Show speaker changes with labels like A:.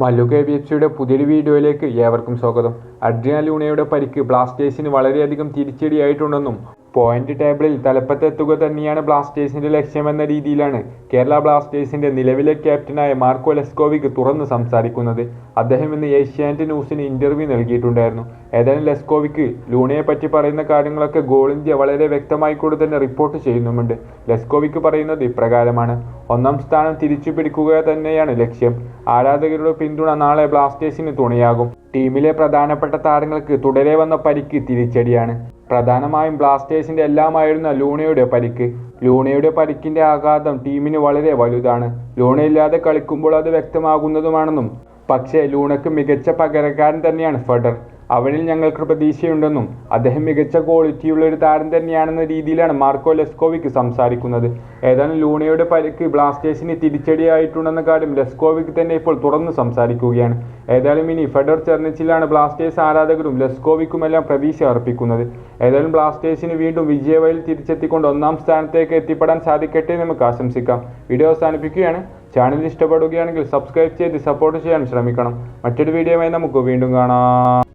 A: Mallu K B F സിയുടെ പുതിയൊരു വീഡിയോയിലേക്ക് ഏവർക്കും സ്വാഗതം. അഡ്രിയാൻ ലൂണയുടെ പരിക്ക് ബ്ലാസ്റ്റേഴ്സിന് വളരെയധികം തിരിച്ചടിയായിട്ടുണ്ടെന്നും പോയിന്റ് ടേബിളിൽ തലപ്പത്തെത്തുക തന്നെയാണ് ബ്ലാസ്റ്റേഴ്സിന്റെ ലക്ഷ്യമെന്ന രീതിയിലാണ് കേരള ബ്ലാസ്റ്റേഴ്സിന്റെ നിലവിലെ ക്യാപ്റ്റനായ മാർക്കോ ലെസ്കോവിക് തുറന്ന് സംസാരിക്കുന്നത്. അദ്ദേഹം ഇന്ന് ഏഷ്യാനെറ്റ് ന്യൂസിന് ഇന്റർവ്യൂ നൽകിയിട്ടുണ്ടായിരുന്നു. ഏതായാലും ലെസ്കോവിക്ക് ലൂണയെ പറ്റി പറയുന്ന കാര്യങ്ങളൊക്കെ ഗോൾ ഇന്ത്യ വളരെ വ്യക്തമായി കൂടെ തന്നെ റിപ്പോർട്ട് ചെയ്യുന്നുമുണ്ട്. ലെസ്കോവിക്ക് പറയുന്നത് ഇപ്രകാരമാണ്. ഒന്നാം സ്ഥാനം തിരിച്ചു പിടിക്കുക തന്നെയാണ് ലക്ഷ്യം. ആരാധകരുടെ പിന്തുണ നാളെ ബ്ലാസ്റ്റേഴ്സിന് തുണയാകും. ടീമിലെ പ്രധാനപ്പെട്ട താരങ്ങൾക്ക് തുടരെ വന്ന പരിക്ക് തിരിച്ചടിയാണ്. പ്രധാനമായും ബ്ലാസ്റ്റേഴ്സിന്റെ എല്ലാമായിരുന്ന ലൂണയുടെ പരിക്ക്. ലൂണയുടെ പരിക്കിന്റെ ആഘാതം ടീമിന് വളരെ വലുതാണ്. ലൂണയില്ലാതെ കളിക്കുമ്പോൾ അത് വ്യക്തമാകുന്നതുമാണെന്നും പക്ഷേ ലൂണക്ക് മികച്ച പകരക്കാരൻ തന്നെയാണ് ഫെഡർ അവനിൽ ഞങ്ങൾക്ക് പ്രതീക്ഷയുണ്ടെന്നും അദ്ദേഹം മികച്ച ക്വാളിറ്റിയുള്ള ഒരു താരം തന്നെയാണെന്ന രീതിയിലാണ് മാർക്കോ ലെസ്കോവിക്ക് സംസാരിക്കുന്നത്. ഏതാണ് ലൂണയുടെ പരിക്ക് ബ്ലാസ്റ്റേഴ്സിന് തിരിച്ചടിയായിട്ടുണ്ടെന്ന കാര്യം ലെസ്കോവിക്ക് തന്നെ ഇപ്പോൾ തുറന്ന് സംസാരിക്കുകയാണ്. ഏതായാലും ഇനി ഫെഡർ ചെർണിച്ചിലാണ് ബ്ലാസ്റ്റേഴ്സ് ആരാധകരും ലെസ്കോവിക്കുമെല്ലാം പ്രതീക്ഷ അർപ്പിക്കുന്നത്. ഏതായാലും ബ്ലാസ്റ്റേഴ്സിന് വീണ്ടും വിജയവയിൽ തിരിച്ചെത്തിക്കൊണ്ട് ഒന്നാം സ്ഥാനത്തേക്ക് എത്തിപ്പെടാൻ സാധിക്കട്ടെ നമുക്ക് ആശംസിക്കാം. വീഡിയോ അവസാനിപ്പിക്കുകയാണ്. ചാനൽ ഇഷ്ടപ്പെടുകയാണെങ്കിൽ സബ്സ്ക്രൈബ് ചെയ്ത് സപ്പോർട്ട് ചെയ്യാൻ ശ്രമിക്കണം. മറ്റൊരു വീഡിയോയുമായി നമുക്ക് വീണ്ടും കാണാം.